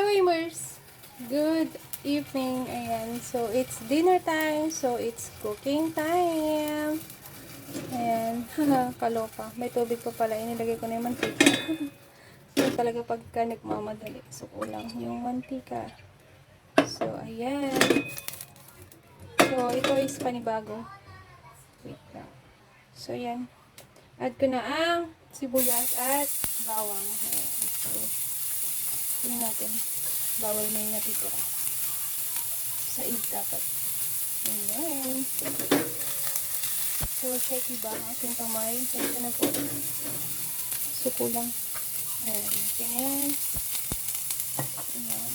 Kawimers! Good evening. Ayan. So, it's dinner time. So, it's cooking time. Ayan. Kaloka. May tubig pa pala. Inilagay ko na yung mantika. so, talaga pagka nagmamadali. So, kulang yung mantika. So, ayan. So, ito is panibago. Wait lang. So, ayan. Add ko na ang sibuyas at bawang. Ayan. So, yun natin. Bawal na yung natitira. Sa id dapat. Ayan. So, check iba ang ating kamay. Check na po. So, kulang. Ayan. Ganyan. Ayan.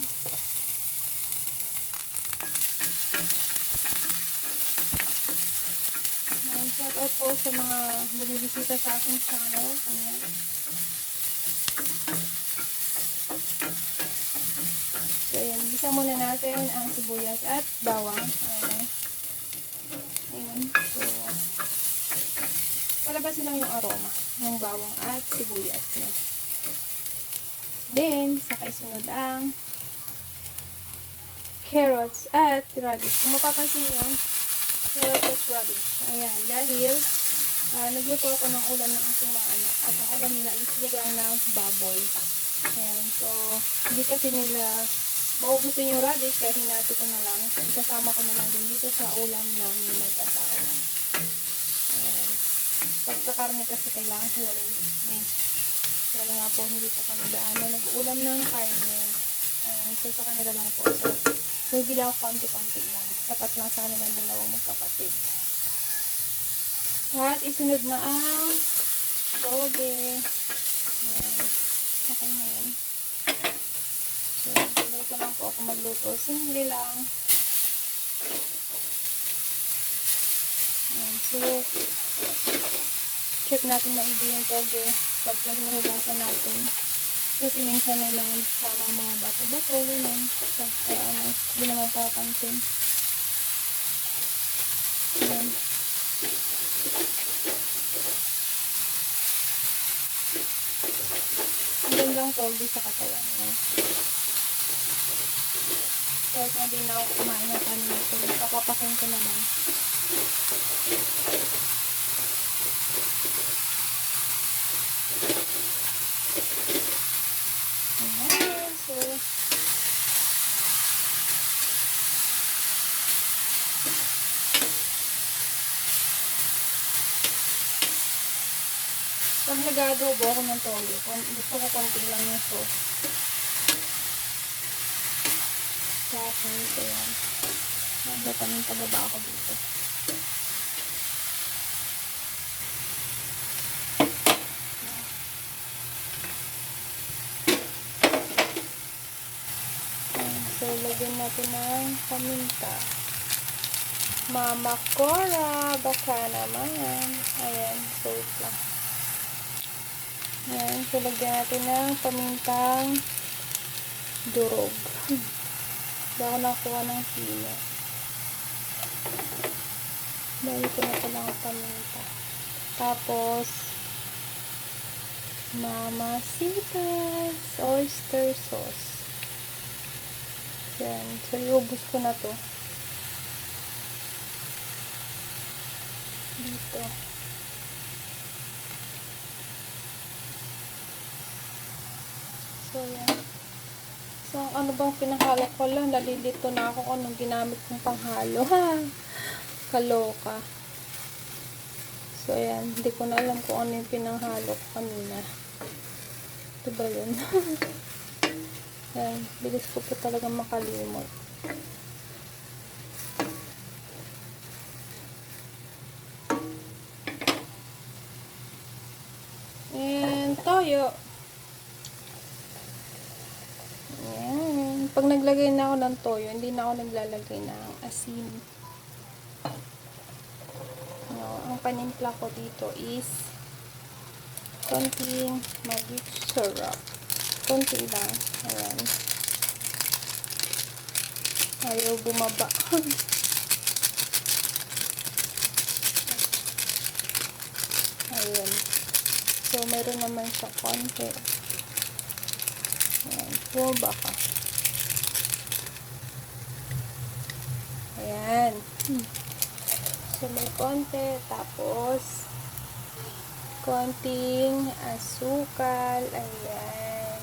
Ayan. Shout out po sa mga bumibisita sa aking channel. Ayan. Ayan. Gisa muna natin ang sibuyas at bawang. Ayan. Ayan. So, palabasin lang yung aroma ng bawang at sibuyas niya. Then, saka isunod ang carrots at radish. Kung mapapansin nyo, carrots at radish. Ayan. Dahil, ah, nagluto ako ng ulam ng aking mga anak. At ang ulam nila is ng baboy. Ayan. So, hindi kasi nila maubusin yung radish kaya hinati ko na lang. Isasama ko na lang din dito sa ulam ng mag-asawa. Ayan. Pagkakarne kasi kailangan hiwalay. Ayan. Kaya nga po, hindi po kami gaano nag-ulam ng karne. Ayan. So, sa kanila lang po. So, hindi lang konti-konti lang. Tapat lang sa kanila dalawang magkapatid. At isunod na ang toge. Ayan. Okay na. Dito lang po ako magluto. Simple lang. Ayan. So, check natin maigi yung toge pag nahugasan natin. Kasi minsan may mga sama mga bato-bato, ganun. So, kaya ano, hindi naman papansin. Ayan. Ang gandang toge sa katawan niya. Kahit na din ako kumain ng kanin ito, papapakin ko naman. Ayan, so, pag nag-adobo ako ng toyo, gusto ko konti lang yung sauce. Tapos, ayan. Nagdatanong pababa ako dito. So, lagyan natin ng paminta. Mama Cora, baka naman. Ayan, so wait lang. Ayan, so lagyan natin ng pamintang durog. Hindi ako nakuha ng pino. Dahil ko na pala ang paminta. Tapos, mamasitas oyster sauce. Yan. So, iubos ko na to. Dito. So, yan. Ano bang pinahalo ko lang? Nalilito na ako kung anong ginamit kong panghalo. Ha? Kaloka. So, yan. Hindi ko na alam kung ano yung pinanghalo ko kanina. Ito ba yun? yan. Bilis ko po talaga makalimot. And toyo. Ayan. Pag naglagay na ako ng toyo, hindi na ako naglalagay ng asin. No, ang panimpla ko dito is konting magic syrup. Konti lang. Ayan. Ayaw bumaba. Ayan. So, meron naman siya konti. Ayan. Bumaba ka. Ayan. So, may konti. Tapos, konting asukal. Ayan.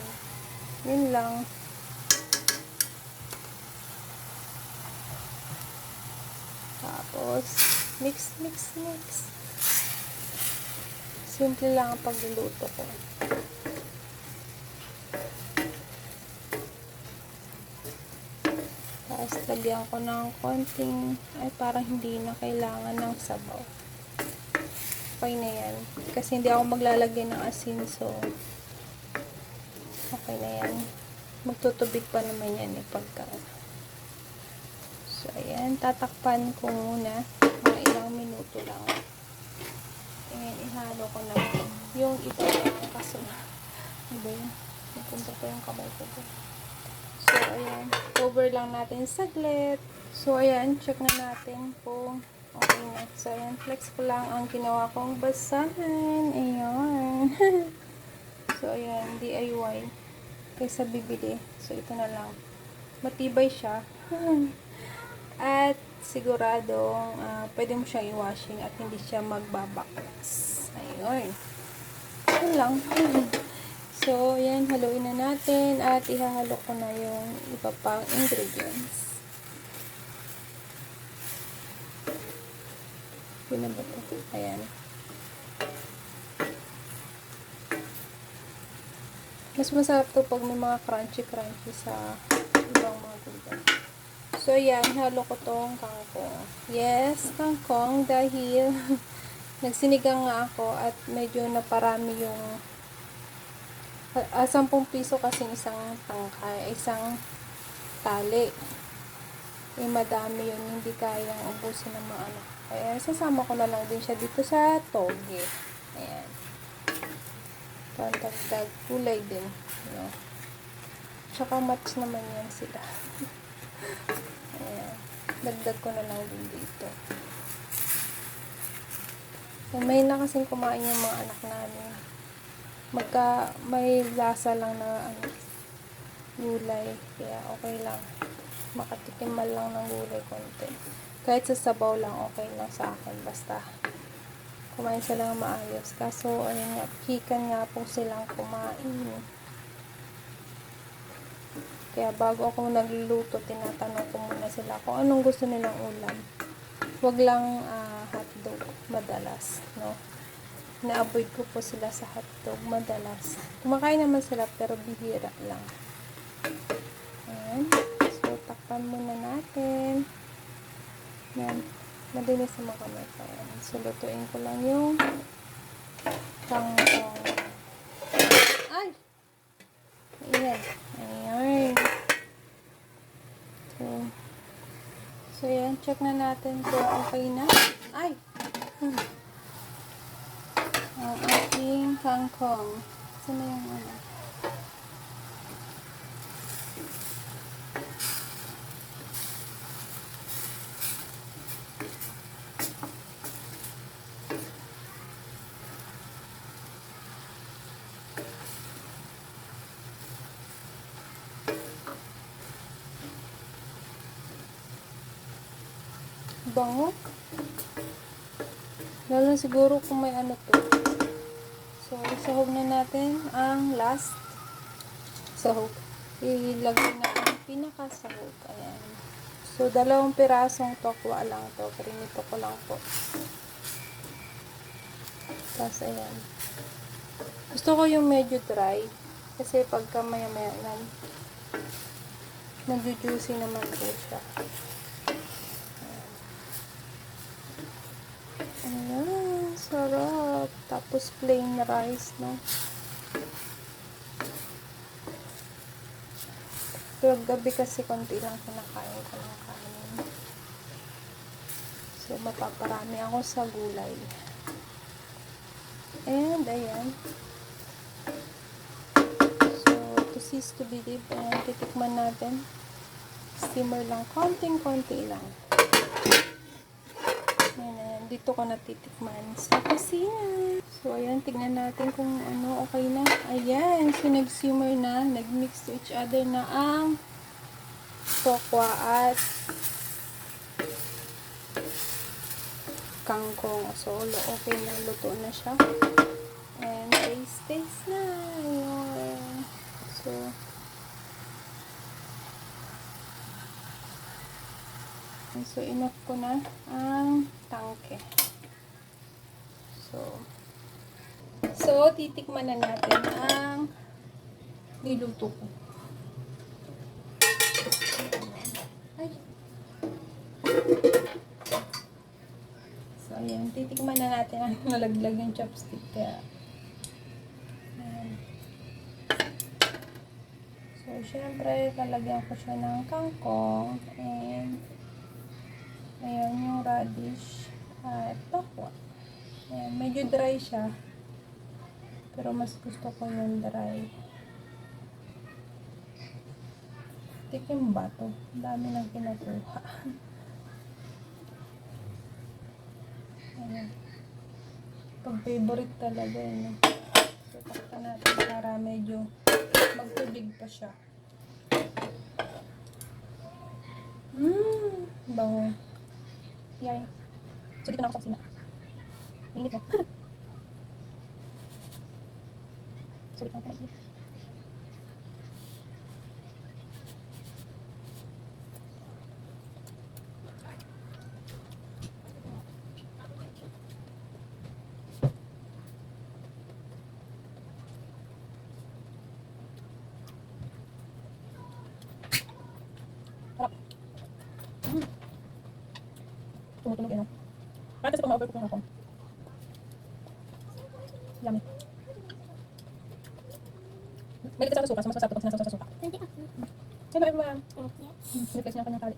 Yun lang. Tapos, mix, mix, mix. Simple lang ang pagluluto ko. Tapos, lagyan ko ng konting, ay parang hindi na kailangan ng sabaw. Okay na yan. Kasi hindi ako maglalagay ng asin, so, okay na yan. Magtutubig pa naman yan eh, pagka, So, ayan, tatakpan ko muna. Mga ilang minuto lang. Ayan, ihalo ko na yung ito. Kaso, ano ba yun? Napunta pa yung kamay ko doon. So, ayan. Cover lang natin saglit. So, ayan. Check na natin kung okay na. So, ayan. Flex ko lang ang ginawa kong basahan. Ayan. so, ayan. DIY. Kaysa bibili. So, ito na lang. Matibay siya. At siguradong ah, pwede mo siyang i-washing at hindi siya magbabaklas. Ayun. Yun lang. So, yan, haluin na natin at ihahalo ko na yung iba pang ingredients. Yun na? Ayan. Mas masarap to pag may mga crunchy-crunchy sa ibang mga gulay. So, yan, halo ko tong kangkong. Yes, kangkong dahil nagsinigang nga ako at medyo naparami yung uh, 10 piso kasi isang tangkay, isang tali. Eh, madami yun, hindi kayang ubusin ng mga anak. Kaya, sasama ko na lang din siya dito sa toge. Ayan. Pantagdag kulay din. No? Tsaka match naman yan sila. Ayan. Dagdag ko na lang din dito. May na kasing kumain yung mga anak namin magka may lasa lang na ano, gulay. Kaya okay lang. Makatikim man lang ng gulay konti. Kahit sa sabaw lang okay lang sa akin. Basta kumain sila ng maayos. Kaso ayun nga hikan nga po silang kumain. Kaya bago ako nagluluto tinatanong ko muna sila kung anong gusto nilang ulam. Wag lang ah, hotdog madalas no na-avoid ko po sila sa hotdog madalas. Kumakain naman sila pero bihira lang. Ayan. So, takpan muna natin. Yan. Madinis naman kami. Ayan. So, lutuin ko lang yung kangkong. Ay! Ayan. Ayan. So, so yan. Check na natin kung okay na. Ay! Hmm ating kangkong. Saan na yung ano? Bango. Lalo siguro kung may ano to. So, isahog na natin ang last sahog. Ilagay na ang pinakasahog. Ayan. So, dalawang pirasong tokwa lang to. Prinito ko lang po. Tapos, ayan. Gusto ko yung medyo dry. Kasi pagka maya maya nan nag-juicy naman po siya. Ayan, sarap. Tapos plain rice, no? Pero gabi kasi konti lang kinakain ko ng kanin. So, mapaparami ako sa gulay. And, ayan. So, to cease to believe, ayan, titikman natin. Steamer lang, konting-konti lang. Ayan, ayan. Dito ko natitikman sa kusina. So, ayan. Tignan natin kung ano, okay na. Ayan. So, nag-simmer na. Nag-mix to each other na ang tokwa at kangkong. So, okay na. Luto na siya. And taste, taste na. Ayun. So, So, enough ko na ang tangke. So, so, titikman na natin ang niluto ko. Ay. So, ayan. Titikman na natin ang nalaglag yung chopstick. Kaya. So, syempre, talagyan ko siya ng kangkong and ayan yung radish at tokwa. Ayan, medyo dry siya. Pero mas gusto ko yung dry. Tikim ba to? Dami nang kinakuha. Ayan. Pag favorite talaga yun. So, takpan natin para medyo magtubig pa siya. Mmm, bango. Yay. So, dito na ako sa kusina. Init mo. so, dito na ako sa kusina. Sarap. Mm. Tumutunog yun. Parang kasi pag ma-overcook yung ako. Yummy. Litas ako sa suka, mas masarap pag sinasaw sa suka. Hello everyone. Hmm, Replace niya ang kanyang tali.